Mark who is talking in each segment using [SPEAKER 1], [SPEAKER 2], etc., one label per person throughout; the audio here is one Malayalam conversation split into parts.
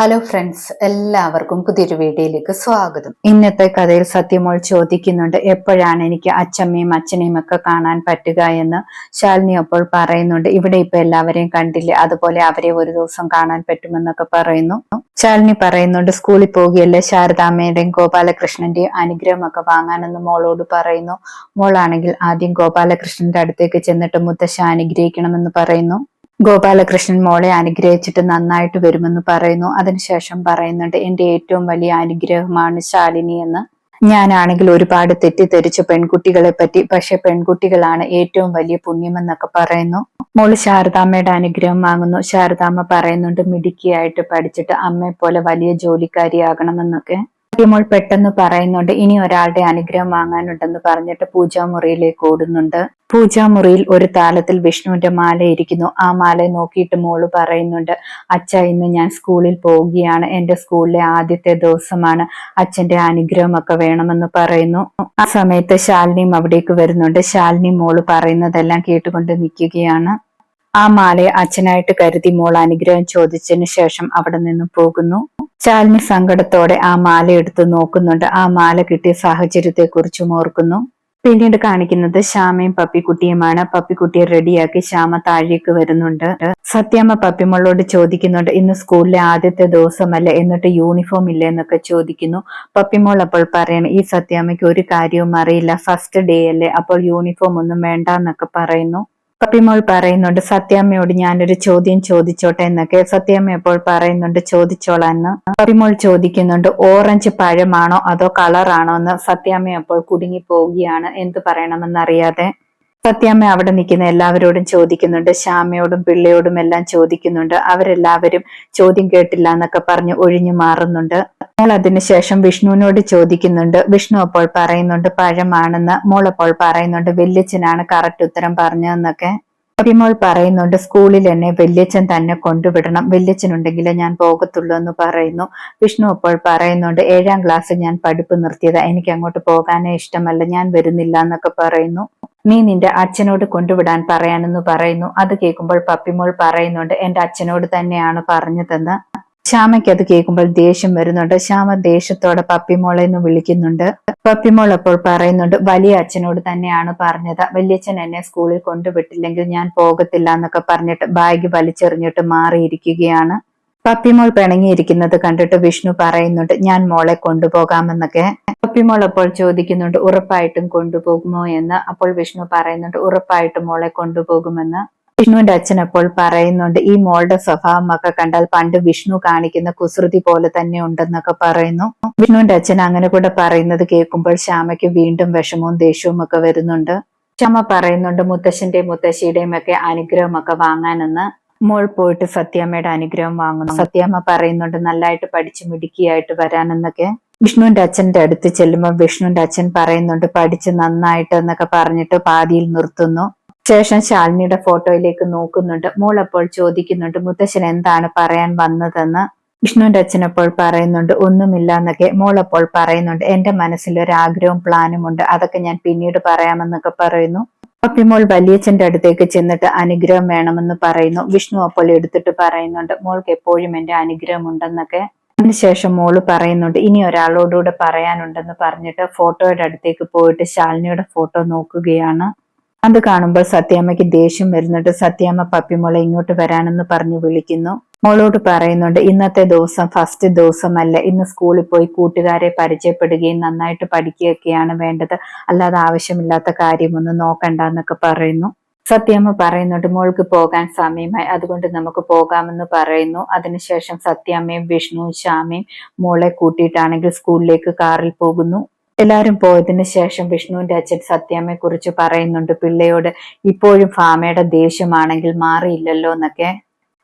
[SPEAKER 1] ഹലോ ഫ്രണ്ട്സ് എല്ലാവർക്കും പുതിയൊരു വീഡിയോയിലേക്ക് സ്വാഗതം. ഇന്നത്തെ കഥയിൽ സത്യമോൾ ചോദിക്കുന്നുണ്ട് എപ്പോഴാണ് എനിക്ക് അച്ഛമ്മയും അച്ഛനെയും ഒക്കെ കാണാൻ പറ്റുക എന്ന്? ശാലിനി അപ്പോൾ പറയുന്നുണ്ട് ഇവിടെ ഇപ്പൊ എല്ലാവരെയും കണ്ടില്ലേ അതുപോലെ അവരെ ഒരു ദിവസം കാണാൻ പറ്റുമെന്നൊക്കെ പറയുന്നു. ശാലിനി പറയുന്നുണ്ട് സ്കൂളിൽ പോകുകയല്ലേ ശാരദാമ്മയുടെയും ഗോപാലകൃഷ്ണന്റെയും അനുഗ്രഹം ഒക്കെ വാങ്ങാനെന്ന് മോളോട് പറയുന്നു. മോളാണെങ്കിൽ ആദ്യം ഗോപാലകൃഷ്ണന്റെ അടുത്തേക്ക് ചെന്നിട്ട് മുത്തശ്ശ അനുഗ്രഹിക്കണമെന്ന് പറയുന്നു. ഗോപാലകൃഷ്ണൻ മോളെ അനുഗ്രഹിച്ചിട്ട് നന്നായിട്ട് വരുമെന്ന് പറയുന്നു. അതിനുശേഷം പറയുന്നുണ്ട് എന്റെ ഏറ്റവും വലിയ അനുഗ്രഹമാണ് ശാലിനി എന്ന്. ഞാനാണെങ്കിൽ ഒരുപാട് തെറ്റിദ്ധരിച്ചു പെൺകുട്ടികളെ പറ്റി പക്ഷെ പെൺകുട്ടികളാണ് ഏറ്റവും വലിയ പുണ്യമെന്നൊക്കെ പറയുന്നു. മോൾ ശാരദാമ്മയുടെ അനുഗ്രഹം വാങ്ങുന്നു. ശാരദാമ്മ പറയുന്നുണ്ട് മിടുക്കിയായിട്ട് പഠിച്ചിട്ട് അമ്മയെ പോലെ വലിയ ജോലിക്കാരിയാകണമെന്നൊക്കെ. മോൾ പെട്ടെന്ന് പറയുന്നുണ്ട് ഇനി ഒരാളുടെ അനുഗ്രഹം വാങ്ങാനുണ്ടെന്ന് പറഞ്ഞിട്ട് പൂജാമുറിയിലേക്ക് ഓടുന്നുണ്ട്. പൂജാമുറിയിൽ ഒരു താലത്തിൽ വിഷ്ണുവിന്റെ മാല ഇരിക്കുന്നു. ആ മാല നോക്കിയിട്ട് മോൾ പറയുന്നുണ്ട് അച്ഛ ഇന്ന് ഞാൻ സ്കൂളിൽ പോവുകയാണ്. എന്റെ സ്കൂളിലെ ആദ്യത്തെ ദിവസമാണ്. അച്ഛന്റെ അനുഗ്രഹമൊക്കെ വേണമെന്ന് പറയുന്നു. ആ സമയത്ത് ശാലിനിയും അവിടേക്ക് വരുന്നുണ്ട്. ശാലിനി മോൾ പറയുന്നതെല്ലാം കേട്ടുകൊണ്ട് നിൽക്കുകയാണ്. ആ മാലയെ അച്ഛനായിട്ട് കരുതി മോൾ അനുഗ്രഹം ചോദിച്ചതിന് ശേഷം അവിടെ നിന്ന് പോകുന്നു. ശാലിനി സങ്കടത്തോടെ ആ മാല എടുത്ത് നോക്കുന്നുണ്ട്. ആ മാല കിട്ടിയ സാഹചര്യത്തെ കുറിച്ചും ഓർക്കുന്നു. പിന്നീട് കാണിക്കുന്നത് ശ്യാമയും പപ്പിക്കുട്ടിയുമാണ്. പപ്പിക്കുട്ടിയെ റെഡിയാക്കി ശ്യാമ താഴേക്ക് വരുന്നുണ്ട്. സത്യാമ്മ പപ്പിമോളോട് ചോദിക്കുന്നുണ്ട് ഇന്ന് സ്കൂളിലെ ആദ്യത്തെ ദിവസമല്ല? എന്നിട്ട് യൂണിഫോം ഇല്ല? എന്നൊക്കെ ചോദിക്കുന്നു. പപ്പിമോൾ അപ്പോൾ പറയണം ഈ സത്യാമ്മയ്ക്ക് ഒരു കാര്യവും അറിയില്ല. ഫസ്റ്റ് ഡേ അല്ലേ? അപ്പോൾ യൂണിഫോം ഒന്നും വേണ്ട എന്നൊക്കെ പറയുന്നു. പപ്പിമോൾ പറയുന്നുണ്ട് സത്യാമ്മയോട് ഞാനൊരു ചോദ്യം ചോദിച്ചോട്ടെ എന്നൊക്കെ. സത്യാമ്മ അപ്പോൾ പറയുന്നുണ്ട് ചോദിച്ചോളാന്ന് പപ്പിമോൾ ചോദിക്കുന്നുണ്ട് ഓറഞ്ച് പഴമാണോ അതോ കളറാണോ എന്ന്. സത്യാമ്മ അപ്പോൾ കുടുങ്ങി പോവുകയാണ് എന്ത് പറയണമെന്നറിയാതെ. സത്യാമ്മ അവിടെ നിൽക്കുന്ന എല്ലാവരോടും ചോദിക്കുന്നുണ്ട് ശ്യാമയോടും പിള്ളയോടും എല്ലാം ചോദിക്കുന്നുണ്ട്. അവരെല്ലാവരും ചോദ്യം കേട്ടില്ല എന്നൊക്കെ പറഞ്ഞ് ഒഴിഞ്ഞു മാറുന്നുണ്ട്. മോൾ അതിനുശേഷം വിഷ്ണുവിനോട് ചോദിക്കുന്നുണ്ട് വിഷ്ണു അപ്പോൾ പറയുന്നുണ്ട് പഴമാണെന്ന്? മോൾ അപ്പോൾ പറയുന്നുണ്ട് വല്യച്ഛനാണ് കറക്റ്റ് ഉത്തരം പറഞ്ഞതെന്നൊക്കെ. അഭിമോൾ പറയുന്നുണ്ട് സ്കൂളിൽ എന്നെ വല്യച്ഛൻ തന്നെ കൊണ്ടുവിടണം. വല്യച്ഛനുണ്ടെങ്കിലേ ഞാൻ പോകത്തുള്ളൂ എന്ന് പറയുന്നു. വിഷ്ണു അപ്പോൾ പറയുന്നുണ്ട് ഏഴാം ക്ലാസ്സിൽ ഞാൻ പഠിപ്പ് നിർത്തിയത്. എനിക്ക് അങ്ങോട്ട് പോകാനേ ഇഷ്ടമല്ല. ഞാൻ വരുന്നില്ല എന്നൊക്കെ പറയുന്നു. നീ നിന്റെ അച്ഛനോട് കൊണ്ടുവിടാൻ പറയാനെന്ന് പറയുന്നു. അത് കേൾക്കുമ്പോൾ പപ്പിമോൾ പറയുന്നുണ്ട് എന്റെ അച്ഛനോട് തന്നെയാണ് പറഞ്ഞതെന്ന്. ശ്യാമയ്ക്ക് അത് കേൾക്കുമ്പോൾ ദേഷ്യം വരുന്നുണ്ട്. ശ്യാമ ദേഷ്യത്തോടെ പപ്പിമോളെ എന്ന് വിളിക്കുന്നുണ്ട്. പപ്പിമോൾ അപ്പോൾ പറയുന്നുണ്ട് വലിയ അച്ഛനോട് തന്നെയാണ് പറഞ്ഞത്. വലിയച്ഛൻ എന്നെ സ്കൂളിൽ കൊണ്ടുവിട്ടില്ലെങ്കിൽ ഞാൻ പോകത്തില്ല എന്നൊക്കെ പറഞ്ഞിട്ട് ബാഗ് വലിച്ചെറിഞ്ഞിട്ട് മാറിയിരിക്കുകയാണ്. പപ്പിമോൾ പിണങ്ങിയിരിക്കുന്നത് കണ്ടിട്ട് വിഷ്ണു പറയുന്നുണ്ട് ഞാൻ മോളെ കൊണ്ടുപോകാമെന്നൊക്കെ. പപ്പിമോൾ അപ്പോൾ ചോദിക്കുന്നുണ്ട് ഉറപ്പായിട്ടും കൊണ്ടുപോകുമോ എന്ന്? അപ്പോൾ വിഷ്ണു പറയുന്നുണ്ട് ഉറപ്പായിട്ടും മോളെ കൊണ്ടുപോകുമെന്ന്. വിഷ്ണുവിന്റെ അച്ഛൻ അപ്പോൾ പറയുന്നുണ്ട് ഈ മോളുടെ സ്വഭാവം ഒക്കെ കണ്ടാൽ പണ്ട് വിഷ്ണു കാണിക്കുന്ന കുസൃതി പോലെ തന്നെ ഉണ്ടെന്നൊക്കെ പറയുന്നു. വിഷ്ണുവിന്റെ അച്ഛൻ അങ്ങനെ കൂടെ പറയുന്നത് കേൾക്കുമ്പോൾ ശ്യാമയ്ക്ക് വീണ്ടും വിഷമവും ദേഷ്യവും ഒക്കെ വരുന്നുണ്ട്. ശ്യാമ പറയുന്നുണ്ട് മുത്തശ്ശന്റെയും മുത്തശ്ശിയുടെയും ഒക്കെ അനുഗ്രഹമൊക്കെ വാങ്ങാനെന്ന്. മോൾ പോയിട്ട് സത്യാമ്മയുടെ അനുഗ്രഹം വാങ്ങുന്നു. സത്യാമ്മ പറയുന്നുണ്ട് നല്ലതായിട്ട് പഠിച്ച് മിടുക്കിയായിട്ട് വരാനെന്നൊക്കെ. വിഷ്ണുവിന്റെ അച്ഛന്റെ അടുത്ത് ചെല്ലുമ്പോൾ വിഷ്ണുവിന്റെ അച്ഛൻ പറയുന്നുണ്ട് പഠിച്ച് നന്നായിട്ട് എന്നൊക്കെ പറഞ്ഞിട്ട് പാതിയിൽ നിർത്തുന്നു. ശേഷം ശാലിനിയുടെ ഫോട്ടോയിലേക്ക് നോക്കുന്നുണ്ട്. മോൾ അപ്പോൾ ചോദിക്കുന്നുണ്ട് മുത്തശ്ശൻ എന്താണ് പറയാൻ വന്നതെന്ന്? വിഷ്ണുവിന്റെ അച്ഛൻ അപ്പോൾ പറയുന്നുണ്ട് ഒന്നുമില്ല എന്നൊക്കെ മോൾ അപ്പോൾ പറയുന്നുണ്ട് എന്റെ മനസ്സിൽ ഒരു ആഗ്രഹവും പ്ലാനും ഉണ്ട് അതൊക്കെ ഞാൻ പിന്നീട് പറയാമെന്നൊക്കെ പറയുന്നു. അപ്പിമോൾ വലിയച്ഛന്റെ അടുത്തേക്ക് ചെന്നിട്ട് അനുഗ്രഹം വേണമെന്ന് പറയുന്നു. വിഷ്ണു അപ്പോൾ എടുത്തിട്ട് പറയുന്നുണ്ട് മോൾക്ക് എപ്പോഴും എന്റെ അനുഗ്രഹം ഉണ്ടെന്നൊക്കെ. അതിനുശേഷം മോൾ പറയുന്നുണ്ട് ഇനി ഒരാളോടുകൂടെ പറയാനുണ്ടെന്ന് പറഞ്ഞിട്ട് ഫോട്ടോയുടെ അടുത്തേക്ക് പോയിട്ട് ശാലിനിയുടെ ഫോട്ടോ നോക്കുകയാണ്. അത് കാണുമ്പോൾ സത്യാമ്മയ്ക്ക് ദേഷ്യം വരുന്നുണ്ട്. സത്യാമ്മ പപ്പിമോളെ ഇങ്ങോട്ട് വരാനെന്ന് പറഞ്ഞു വിളിക്കുന്നു. മോളോട് പറയുന്നുണ്ട് ഇന്നത്തെ ദിവസം ഫസ്റ്റ് ദിവസമല്ല. ഇന്ന് സ്കൂളിൽ പോയി കൂട്ടുകാരെ പരിചയപ്പെടുകയും നന്നായിട്ട് പഠിക്കുകയൊക്കെയാണ് വേണ്ടത്. അല്ലാതെ ആവശ്യമില്ലാത്ത കാര്യമൊന്നും നോക്കണ്ട എന്നൊക്കെ പറയുന്നു. സത്യമ്മ പറയുന്നുണ്ട് മോൾക്ക് പോകാൻ സമയമായി. അതുകൊണ്ട് നമുക്ക് പോകാമെന്ന് പറയുന്നു. അതിനുശേഷം സത്യാമ്മയും വിഷ്ണുവും ശ്യാമയും മോളെ കൂട്ടിയിട്ടാണെങ്കിൽ സ്കൂളിലേക്ക് കാറിൽ പോകുന്നു. എല്ലാരും പോയതിനു ശേഷം വിഷ്ണുവിന്റെ അച്ഛൻ സത്യാമ്മയെ കുറിച്ച് പറയുന്നുണ്ട്. പിള്ളയോട് ഇപ്പോഴും ഫാമയുടെ ദേഷ്യമാണെങ്കിൽ മാറിയില്ലല്ലോ എന്നൊക്കെ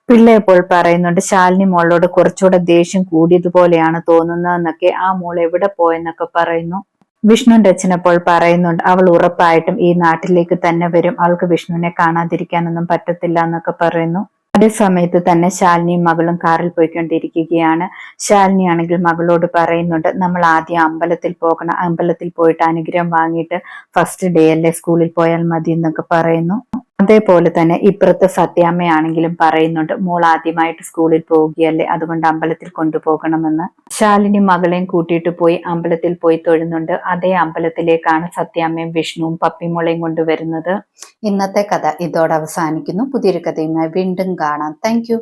[SPEAKER 1] പിള്ള ഇപ്പോൾ പറയുന്നുണ്ട്. ശാലിനി മോളോട് കുറച്ചുകൂടെ ദേഷ്യം കൂടിയതുപോലെയാണ് തോന്നുന്നതെന്നൊക്കെ ആ മോൾ എവിടെ പോയെന്നൊക്കെ പറയുന്നു. വിഷ്ണുവിന്റെ അച്ഛൻ അപ്പോൾ പറയുന്നുണ്ട് അവൾ ഉറപ്പായിട്ടും ഈ നാട്ടിലേക്ക് തന്നെ വരും. അവൾക്ക് വിഷ്ണുവിനെ കാണാതിരിക്കാനൊന്നും പറ്റത്തില്ല എന്നൊക്കെ പറയുന്നു. അതേ സമയത്ത് തന്നെ ശാലിനിയും മകളും കാറിൽ പോയിക്കൊണ്ടിരിക്കുകയാണ്. ശാലിനി ആണെങ്കിൽ മകളോട് പറയുന്നുണ്ട് നമ്മൾ ആദ്യം അമ്പലത്തിൽ പോകണം. അമ്പലത്തിൽ പോയിട്ട് അനുഗ്രഹം വാങ്ങിയിട്ട് ഫസ്റ്റ് ഡേ അല്ലേ സ്കൂളിൽ പോയാൽ മതി എന്നൊക്കെ പറയുന്നു. അതേപോലെ തന്നെ ഇപ്പുറത്തെ സത്യാമ്മയാണെങ്കിലും പറയുന്നുണ്ട് മോൾ ആദ്യമായിട്ട് സ്കൂളിൽ പോവുകയല്ലേ അതുകൊണ്ട് അമ്പലത്തിൽ കൊണ്ടുപോകണമെന്ന്. ശാലിനി മകളെയും കൂട്ടിയിട്ട് പോയി അമ്പലത്തിൽ പോയി തൊഴുന്നുണ്ട്. അതേ അമ്പലത്തിലേക്കാണ് സത്യാമ്മയും വിഷ്ണുവും പപ്പിമോളെയും കൊണ്ടുവരുന്നത്. ഇന്നത്തെ കഥ ഇതോടെ അവസാനിക്കുന്നു. പുതിയൊരു കഥയുമായി വീണ്ടും കാണാം. താങ്ക്